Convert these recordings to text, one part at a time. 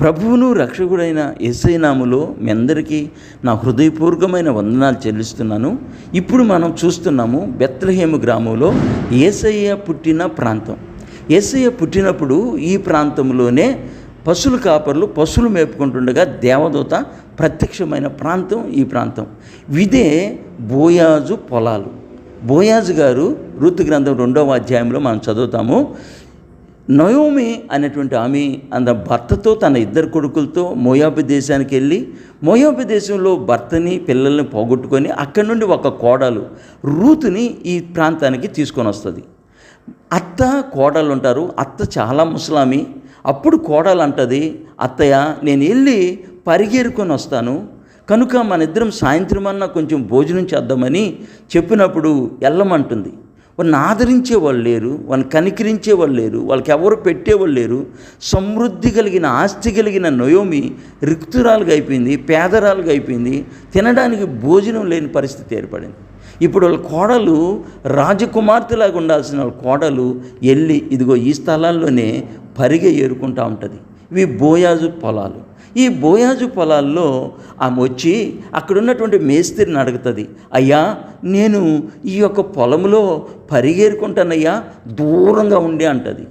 ప్రభువును రక్షకుడైన ఎస్ఐ నాములో మీ అందరికీ నా హృదయపూర్వకమైన వందనాలు చెల్లిస్తున్నాను. ఇప్పుడు మనం చూస్తున్నాము బెత్లహేము గ్రామంలో ఏసయ్య పుట్టిన ప్రాంతం. ఏసయ్య పుట్టినప్పుడు ఈ ప్రాంతంలోనే పశువుల కాపర్లు పశువులు మేపుకుంటుండగా దేవదూత ప్రత్యక్షమైన ప్రాంతం ఈ ప్రాంతం. ఇదే బోయాజు పొలాలు. బోయాజు గారు ఋతు గ్రంథం రెండవ అధ్యాయంలో మనం చదువుతాము. నయోమి అనేటువంటి ఆమె అంత భర్తతో తన ఇద్దరు కొడుకులతో మోయాబు దేశానికి వెళ్ళి మోయాబు దేశంలో భర్తని పిల్లల్ని పోగొట్టుకొని అక్కడి నుండి ఒక కోడలు రూతుని ఈ ప్రాంతానికి తీసుకొని వస్తుంది. అత్త కోడలు ఉంటారు అత్త చాలా ముసలామి. అప్పుడు కోడలు అంటది అత్తయ్య నేను వెళ్ళి పరిగెరుకొని వస్తాను. కనుక మన ఇద్దరం సాయంత్రం అన్నా కొంచెం భోజనం చేద్దామని చెప్పినప్పుడు వెళ్ళమంటుంది. వాళ్ళని ఆదరించే వాళ్ళు లేరు వాళ్ళని కనికరించే వాళ్ళు లేరు వాళ్ళకి ఎవరు పెట్టేవాళ్ళు లేరు. సమృద్ధి కలిగిన ఆస్తి కలిగిన నయోమి రిక్తురాలుగా అయిపోయింది పేదరాలుగా అయిపోయింది. తినడానికి భోజనం లేని పరిస్థితి ఏర్పడింది. ఇప్పుడు వాళ్ళ కోడలు రాజకుమార్తెలాగా ఉండాల్సిన వాళ్ళ కోడలు వెళ్ళి ఇదిగో ఈ స్థలాల్లోనే పరిగె ఏరుకుంటూ ఉంటుంది. ఇవి బోయాజు పొలాలు. ఈ బోయాజు పొలాల్లో ఆమె వచ్చి అక్కడ ఉన్నటువంటి మేస్త్రిని అడుగుతుంది అయ్యా నేను ఈ యొక్క పొలంలో పరిగేరుకుంటానయ్యా దూరంగా ఉండి అంటది.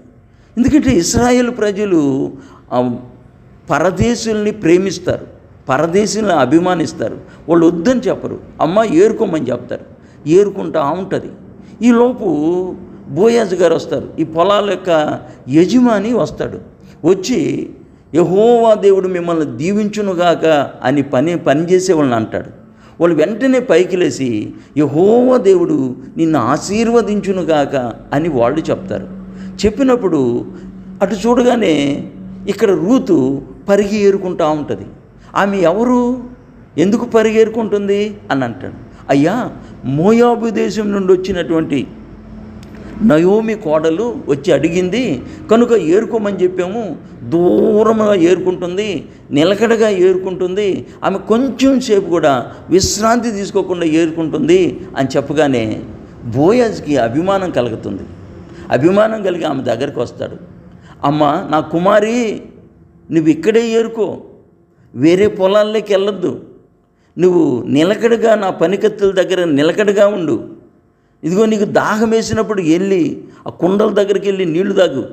ఎందుకంటే ఇస్రాయేల్ ప్రజలు పరదేశుల్ని ప్రేమిస్తారు పరదేశుల్ని అభిమానిస్తారు. వాళ్ళు వద్దని చెప్పరు అమ్మ ఏరుకోమని చెప్తారు ఏరుకుంటా ఉంటుంది. ఈలోపు బోయాజు గారు వస్తారు ఈ పొలాల యొక్క యజమాని వస్తాడు. వచ్చి యహోవా దేవుడు మిమ్మల్ని దీవించునుగాక అని పని పని చేసేవాళ్ళని అంటాడు. వాళ్ళు వెంటనే పైకి లేచి యహోవా దేవుడు నిన్ను ఆశీర్వదించునుగాక అని వాళ్ళు చెప్తారు. చెప్పినప్పుడు అటు చూడగానే ఇక్కడ రూతు పరిగి ఏరుకుంటా ఉంటుంది. ఆమె ఎవరు? ఎందుకు పరిగేరుకుంటుంది అని అంటాడు. అయ్యా మోయాబు దేశం నుండి వచ్చినటువంటి నయోమి కోడలు వచ్చి అడిగింది కనుక ఏరుకోమని చెప్పాము. దూరంగా ఏరుకుంటుంది నిలకడగా ఏరుకుంటుంది ఆమె కొంచెం సేపు కూడా విశ్రాంతి తీసుకోకుండా ఏరుకుంటుంది అని చెప్పగానే బోయాజ్కి అభిమానం కలుగుతుంది. అభిమానం కలిగి ఆమె దగ్గరికి వస్తాడు. అమ్మ నా కుమారి నువ్వు ఇక్కడే ఏరుకో. వేరే పొలాల్లోకి వెళ్ళొద్దు. నువ్వు నిలకడగా నా పనికత్తుల దగ్గర నిలకడగా ఉండు. ఇదిగో నీకు దాహం వేసినప్పుడు వెళ్ళి ఆ కుండల దగ్గరికి వెళ్ళి నీళ్ళు తాగు.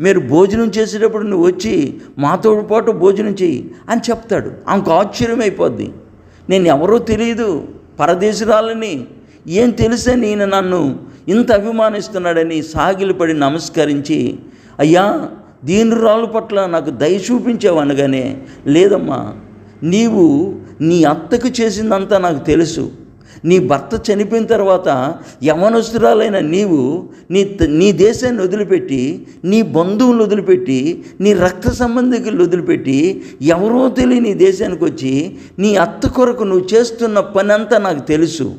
మీరు భోజనం చేసేటప్పుడు నువ్వు వచ్చి మాతో పాటు భోజనం చెయ్యి అని చెప్తాడు. ఆమెకు ఆశ్చర్యం అయిపోద్ది నేను ఎవరో తెలియదు పరదేశురాలని. ఏం తెలిసే నేను నన్ను ఇంత అభిమానిస్తున్నాడని సాగిలిపడి నమస్కరించి అయ్యా దీనురాలు పట్ల నాకు దయ చూపించావు అనగానే లేదమ్మా నీవు నీ అత్తకు చేసిందంతా నాకు తెలుసు. నీ భర్త చనిపోయిన తర్వాత యవనస్తురాలైన నీవు నీ నీ దేశాన్ని వదిలిపెట్టి నీ బంధువులను వదిలిపెట్టి నీ రక్త సంబంధికులు వదిలిపెట్టి ఎవరో తెలియని నీ దేశానికి వచ్చి నీ అత్త కొరకు నువ్వు చేస్తున్న పని అంతా నాకు తెలుసు.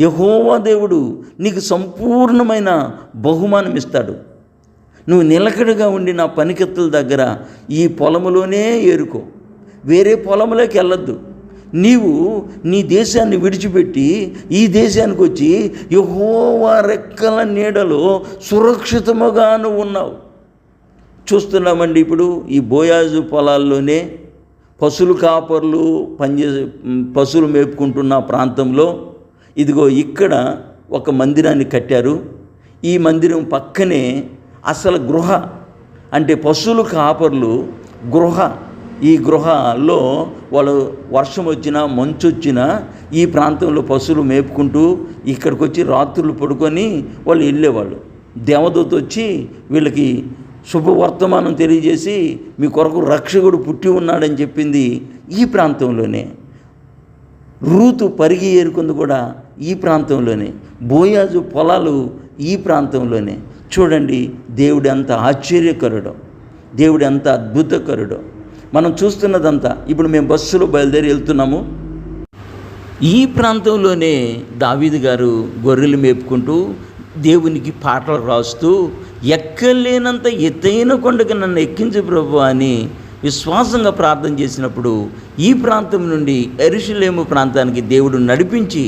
యహోవా దేవుడు నీకు సంపూర్ణమైన బహుమానం ఇస్తాడు. నువ్వు నిలకడగా ఉండి నా పనికెత్తుల దగ్గర ఈ పొలములోనే ఏరుకో. వేరే పొలంలోకి వెళ్ళొద్దు. నీవు నీ దేశాన్ని విడిచిపెట్టి ఈ దేశానికి వచ్చి యహోవా రెక్కల నీడలో సురక్షితముగాను ఉన్నావు. చూస్తున్నామండి ఇప్పుడు ఈ బోయాజు పొలాల్లోనే పశువులు కాపర్లు పనిచేసే పశువులు మేపుకుంటున్న ప్రాంతంలో ఇదిగో ఇక్కడ ఒక మందిరాన్ని కట్టారు. ఈ మందిరం పక్కనే అసలు గృహ అంటే పశువులు కాపర్లు గృహ ఈ గృహాల్లో వాళ్ళు వర్షం వచ్చినా మంచు వచ్చినా ఈ ప్రాంతంలో పశువులు మేపుకుంటూ ఇక్కడికి వచ్చి రాత్రులు పడుకొని వాళ్ళు వెళ్ళేవాళ్ళు. దేవదూత వచ్చి వీళ్ళకి శుభవర్తమానం తెలియజేసి మీ కొరకు రక్షకుడు పుట్టి ఉన్నాడని చెప్పింది ఈ ప్రాంతంలోనే. రూతు పరిగి ఏరుకుంది కూడా ఈ ప్రాంతంలోనే. బోయాజు పొలాలు ఈ ప్రాంతంలోనే. చూడండి దేవుడు ఎంత ఆశ్చర్యకరుడు. దేవుడు ఎంత అద్భుతకరుడు. మనం చూస్తున్నదంతా. ఇప్పుడు మేము బస్సులో బయలుదేరి వెళ్తున్నాము. ఈ ప్రాంతంలోనే దావీదు గారు గొర్రెలు మేపుకుంటూ దేవునికి పాటలు రాస్తూ ఎక్కలేనంత ఎత్తైన కొండకి నన్ను ఎక్కించు ప్రభు అని విశ్వాసంగా ప్రార్థన చేసినప్పుడు ఈ ప్రాంతం నుండి ఎరుషులేము ప్రాంతానికి దేవుడు నడిపించి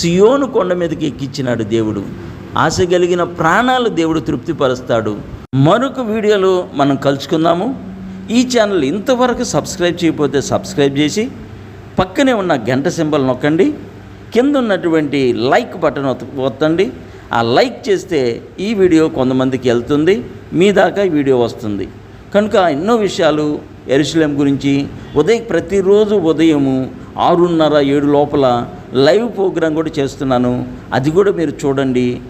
సియోను కొండ మీదకి ఎక్కించినాడు దేవుడు. ఆశ కలిగిన ప్రాణాలు దేవుడు తృప్తిపరుస్తాడు. మరొక వీడియోలో మనం కలుసుకుందాము. ఈ ఛానల్ ఇంతవరకు సబ్స్క్రైబ్ చేయకపోతే సబ్స్క్రైబ్ చేసి పక్కనే ఉన్న గంట సింబల్ నొక్కండి. కింద ఉన్నటువంటి లైక్ బటన్ ఒత్తండి ఆ లైక్ చేస్తే ఈ వీడియో కొంతమందికి వెళ్తుంది. మీ దాకా ఈ వీడియో వస్తుంది. కనుక ఎన్నో విషయాలు ఎరుసలేం గురించి ఉదయం ప్రతిరోజు ఉదయము ఆరున్నర ఏడు లోపల లైవ్ ప్రోగ్రాం కూడా చేస్తున్నాను. అది కూడా మీరు చూడండి.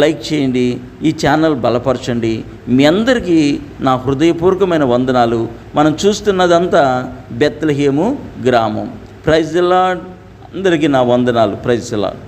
లైక్ చేయండి ఈ ఛానల్ బలపరచండి. మీ అందరికీ నా హృదయపూర్వకమైన వందనాలు. మనం చూస్తున్నదంతా బెత్లహేము గ్రామం. ప్రైజ్ లాడ్ అందరికీ నా వందనాలు. Praise lord